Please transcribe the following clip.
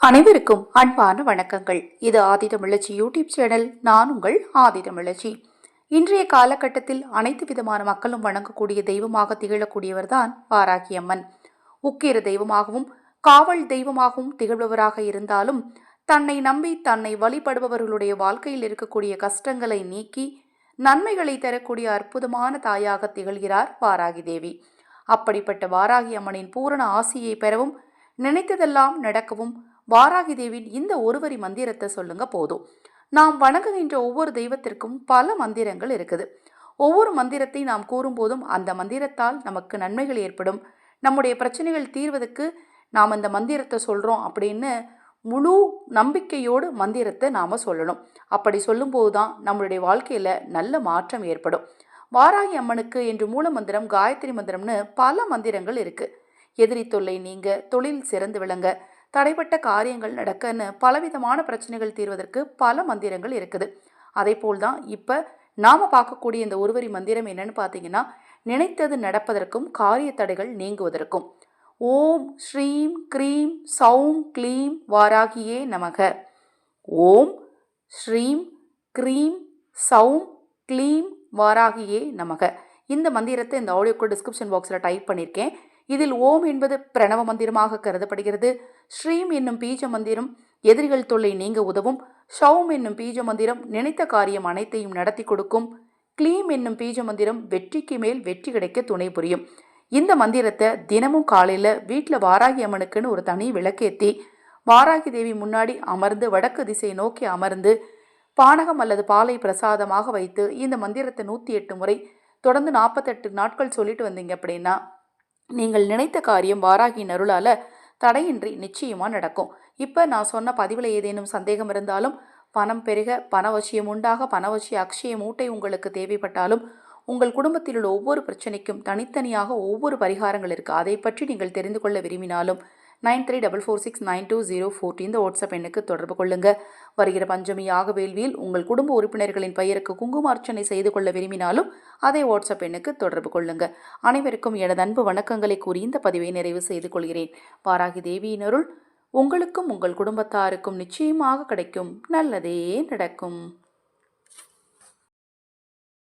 அனைவருக்கும் அன்பான வணக்கங்கள். இது ஆதிதமிழச்சி யூடியூப் சேனல் நான் உங்கள் ஆதிதமிழச்சி இன்றைய காலகட்டத்தில் அனைத்து விதமான மக்களும் வணங்கக்கூடிய தெய்வமாக திகழக்கூடியவர் தான் அம்மன் உக்கிர தெய்வமாகவும் காவல் தெய்வமாகவும் திகழ்பவராக இருந்தாலும் தன்னை நம்பி தன்னை வழிபடுபவர்களுடைய வாழ்க்கையில் இருக்கக்கூடிய கஷ்டங்களை நீக்கி நன்மைகளை தரக்கூடிய அற்புதமான தாயாக திகழ்கிறார் வாராகி தேவி. அப்படிப்பட்ட வாராகி அம்மனின் பூரண ஆசியை பெறவும் நினைத்ததெல்லாம் நடக்கவும் வாராகி தேவியின் இந்த ஒருவரி மந்திரத்தை சொல்லுங்க போதும். நாம் வணங்குகின்ற ஒவ்வொரு தெய்வத்திற்கும் பல மந்திரங்கள் இருக்குது. ஒவ்வொரு மந்திரத்தை நாம் கூறும்போதும் அந்த மந்திரத்தால் நமக்கு நன்மைகள் ஏற்படும். நம்முடைய பிரச்சனைகள் தீர்வதற்கு நாம் இந்த மந்திரத்தை சொல்கிறோம் அப்படின்னு முழு நம்பிக்கையோடு மந்திரத்தை நாம் சொல்லணும். அப்படி சொல்லும்போது தான் நம்மளுடைய வாழ்க்கையில் நல்ல மாற்றம் ஏற்படும். வாராகி அம்மனுக்கு என்று மூல மந்திரம் காயத்ரி மந்திரம்னு பல மந்திரங்கள் இருக்குது எதிரி தொல்லை நீங்க தொழில் சிறந்து விளங்க தடைப்பட்ட காரியங்கள் நடக்கன்னு பலவிதமான பிரச்சனைகள் தீர்வதற்கு பல மந்திரங்கள் இருக்குது. அதே போல் தான் இப்போ நாம் பார்க்கக்கூடிய இந்த ஒருவரி மந்திரம் என்னன்னு பார்த்தீங்கன்னா நினைத்தது நடப்பதற்கும் காரிய தடைகள் நீங்குவதற்கும். ஓம் ஸ்ரீம் க்ரீம் சௌம் க்ளீம் வாராகியே நமக. ஓம் ஸ்ரீம் க்ரீம் சௌம் க்ளீம் வாராகியே நமக. இந்த மந்திரத்தை இந்த ஆடியோக்கு டிஸ்கிரிப்ஷன் பாக்ஸில் டைப் பண்ணியிருக்கேன் இதில் ஓம் என்பது பிரணவ மந்திரமாக கருதப்படுகிறது. ஸ்ரீம் என்னும் பீஜ மந்திரம் எதிரிகள் தொல்லை நீங்க உதவும். ஷவும் என்னும் பீஜ மந்திரம் நினைத்த காரியம் அனைத்தையும் நடத்தி கொடுக்கும். க்ளீம் என்னும் பீஜ மந்திரம் வெற்றிக்கு மேல் வெற்றி கிடைக்க துணை புரியும். இந்த மந்திரத்தை தினமும் காலையில் வீட்டில் வாராகி அம்மனுக்குன்னு ஒரு தனி விளக்கேற்றி வாராகி தேவி முன்னாடி அமர்ந்து வடக்கு திசை நோக்கி அமர்ந்து பானகம் அல்லது பாலை பிரசாதமாக வைத்து இந்த மந்திரத்தை நூற்றி எட்டு முறை தொடர்ந்து நாற்பத்தெட்டு நாட்கள் சொல்லிட்டு வந்தீங்க அப்படின்னா நீங்கள் நினைத்த காரியம் வாராகியின் அருளால் தடையின்றி நிச்சயமாக நடக்கும். இப்போ நான் சொன்ன பதிவில் ஏதேனும் சந்தேகம் இருந்தாலும் பணம் பெருக பணவசியம் உண்டாக பணவசிய அக்ஷய மூட்டை உங்களுக்கு தேவைப்பட்டாலும் உங்கள் குடும்பத்தில் உள்ள ஒவ்வொரு பிரச்சனைக்கும் தனித்தனியாக ஒவ்வொரு பரிகாரங்கள் இருக்குது அதை பற்றி நீங்கள் தெரிந்து கொள்ள விரும்பினாலும் nine three double four six nine two zero forty இந்த வாட்ஸ்அப் எண்ணுக்கு தொடர்பு கொள்ளுங்க. வருகிற பஞ்சமி யாக வேள்வியில் உங்கள் குடும்ப உறுப்பினர்களின் பெயருக்கு குங்குமார்ச்சனை செய்து கொள்ள விரும்பினாலும் அதே வாட்ஸ்அப் எண்ணுக்கு தொடர்பு கொள்ளுங்க. அனைவருக்கும் எனது அன்பு வணக்கங்களை கூறி இந்த பதிவை நிறைவு செய்து கொள்கிறேன். பாராகி தேவியினருள் உங்களுக்கும் உங்கள் குடும்பத்தாருக்கும் நிச்சயமாக கிடைக்கும். நல்லதே நடக்கும்.